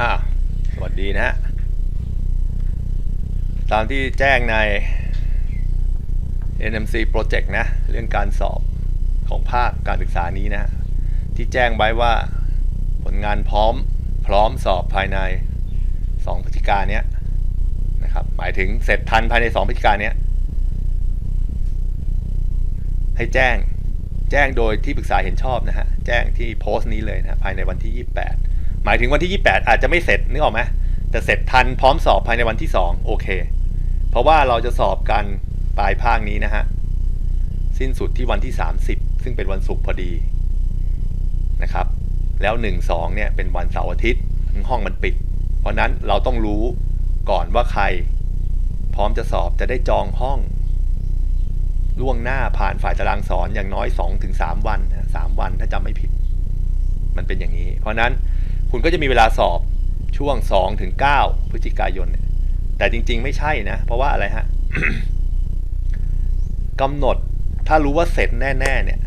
อ่าสวัสดีนะฮะ ตามที่แจ้งใน NMC Project นะ เรื่องการสอบของภาคการศึกษานี้นะ ที่แจ้งไว้ว่าผลงานพร้อมพร้อมสอบภายใน 2พฤศจิกาเนี้ยนะครับ หมายถึงเสร็จทันภายใน 2พฤศจิกาเนี้ยให้แจ้งแจ้งโดยที่ปรึกษาเห็นชอบนะฮะ แจ้งที่โพสต์นี้เลยนะฮะภายในวันที่ 28 หมายถึงวันที่ 28 อาจจะไม่เสร็จนึกออกไหมแต่เสร็จทันพร้อมสอบภายในวันที่ 2 โอเค เพราะว่าเราจะสอบกันปลายภาคนี้นะฮะ สิ้นสุดที่วันที่ 30 ซึ่งเป็นวันศุกร์พอดีนะครับ แล้ว 1 2 เนี่ยเป็นวันเสาร์อาทิตย์ห้องมันปิด เพราะนั้นเราต้องรู้ก่อนว่าใคร พร้อมจะสอบจะได้จองห้อง ล่วงหน้าผ่านฝ่ายตารางสอนอย่างน้อย 2-3 วันนะสามวันถ้าจำไม่ผิด มันเป็นอย่างนี้ เพราะนั้น คุณก็จะมีเวลาสอบช่วง2-9พฤศจิกายน แต่จริงๆไม่ใช่นะ เพราะว่าอะไรฮะกำหนดถ้ารู้ว่าเสร็จแน่ ๆ เนี่ย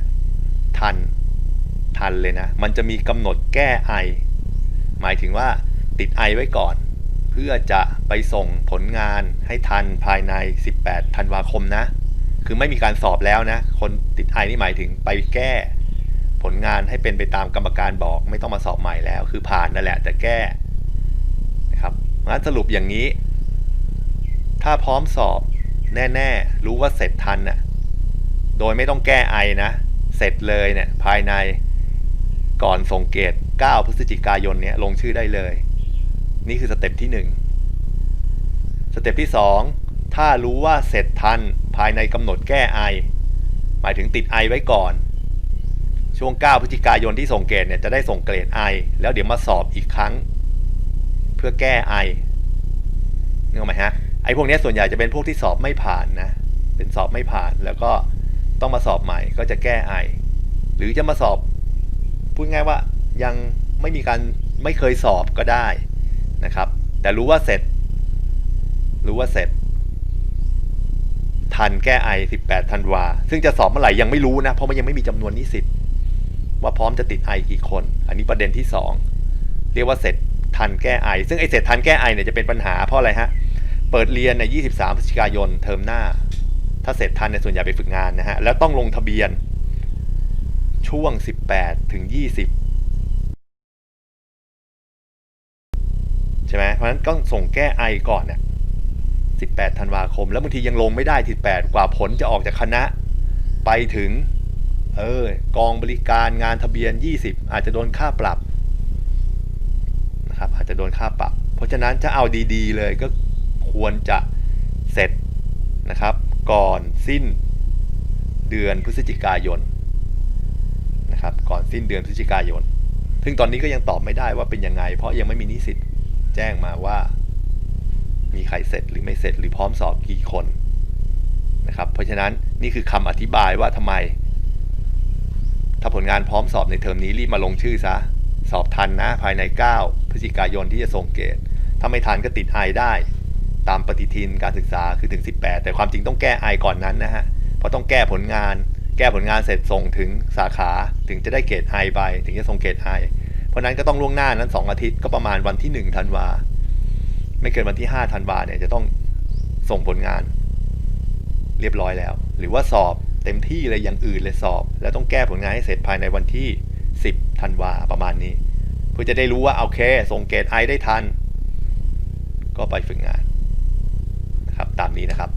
ทันทันเลยนะ มันจะมีกำหนดแก้ไอ หมายถึงว่าติดไอไว้ก่อน เพื่อจะไปส่งผลงานให้ทันภายใน 18 ธันวาคมนะ คือไม่มีการสอบแล้วนะ คนติดไอนี่หมายถึงไปแก้ ผลงานให้เป็นไปตามกรรมการบอก ไม่ต้องมาสอบใหม่แล้ว คือผ่านนั่นแหละแต่แก้นะครับงั้นสรุปอย่างนี้ ถ้าพร้อมสอบแน่ๆ รู้ว่าเสร็จทันน่ะโดยไม่ต้องแก้ไอนะ เสร็จเลยเนี่ยภายในก่อนส่งเกต 9 พฤศจิกายนเนี่ยลงชื่อได้เลย นี่คือสเต็ปที่ 1 สเต็ปที่ 2 ถ้ารู้ว่าเสร็จทันภายในกำหนดแก้ไอ หมายถึงติดไอไว้ก่อน ช่วง 9 พฤศจิกายนที่ส่งเกตเนี่ยจะได้ส่งเกรดไอแล้วเดี๋ยวมาสอบอีกครั้ง เพื่อแก้ไอนึกออกไหมฮะไอ้พวกนี้ส่วนใหญ่จะเป็นพวกที่สอบไม่ผ่านนะเป็นสอบไม่ผ่านแล้วก็ต้องมาสอบใหม่ก็จะแก้ไอหรือจะมาสอบพูดง่ายว่ายังไม่มีการไม่เคยสอบก็ได้นะครับ แต่รู้ว่าเสร็จ รู้ว่าเสร็จ ทันแก้ไอ18ธันวาซึ่งจะสอบเมื่อไหร่ยังไม่รู้นะ เพราะมันยังไม่มีจำนวนนิสิต ว่าพร้อมจะติดไอกี่คน อันนี้ประเด็นที่ 2 เรียกว่าเสร็จทันแก้ไอ ซึ่งไอเสร็จทันแก้ไอเนี่ยจะเป็นปัญหาเพราะอะไรฮะ เปิดเรียนใน 23พฤศจิกายนเทอมหน้า ถ้าเสร็จทันในส่วนใหญ่ไปฝึกงานนะฮะ แล้วต้องลงทะเบียน ช่วง 18 ถึง 20 ใช่ไหม เพราะฉะนั้นต้องส่งแก้ไอก่อนเนี่ย18ธันวาคม แล้วบางทียังลงไม่ได้ที่8กว่าผลจะออกจากคณะไปถึง เออกองบริการงานทะเบียน 20 อาจจะโดนค่าปรับนะครับอาจจะโดนค่าปรับ เพราะฉะนั้นจะเอาดีๆเลยก็ควรจะเสร็จนะครับ ก่อนสิ้นเดือนพฤศจิกายนนะครับก่อนสิ้นเดือนพฤศจิกายน ซึ่งตอนนี้ก็ยังตอบไม่ได้ว่าเป็นยังไง เพราะยังไม่มีนิสิตแจ้งมาว่า มีใครเสร็จหรือไม่เสร็จหรือพร้อมสอบกี่คนนะครับ เพราะฉะนั้นนี่คือคำอธิบายว่าทำไม ถ้าผลงานพร้อมสอบในเทอมนี้รีบมาลงชื่อซะ สอบทันนะภายใน 9 พฤศจิกายนที่จะส่งเกรดถ้าไม่ทันก็ติดไอได้ ตามปฏิทินการศึกษาคือถึง 18 แต่ความจริงต้องแก้ไอก่อนนั้นนะฮะ เพราะต้องแก้ผลงาน แก้ผลงานเสร็จส่งถึงสาขาถึงจะได้เกรดไอไปถึงจะส่งเกรดไอเพราะนั้นก็ต้องล่วงหน้านั้น 2 อาทิตย์ก็ประมาณวันที่1ธันวาไม่เกินวันที่5ธันวาเนี่ยจะต้องส่งผลงาน เรียบร้อยแล้ว หรือว่าสอบ เต็มที่เลยอย่างอื่นเลยสอบ แล้วต้องแก้ผลงานให้เสร็จภายในวันที่ 10ธันวาประมาณนี้ เพื่อจะได้รู้ว่าโอเคส่งเกรดไอได้ทัน ก็ไปฝึกงานนะครับตามนี้นะครับ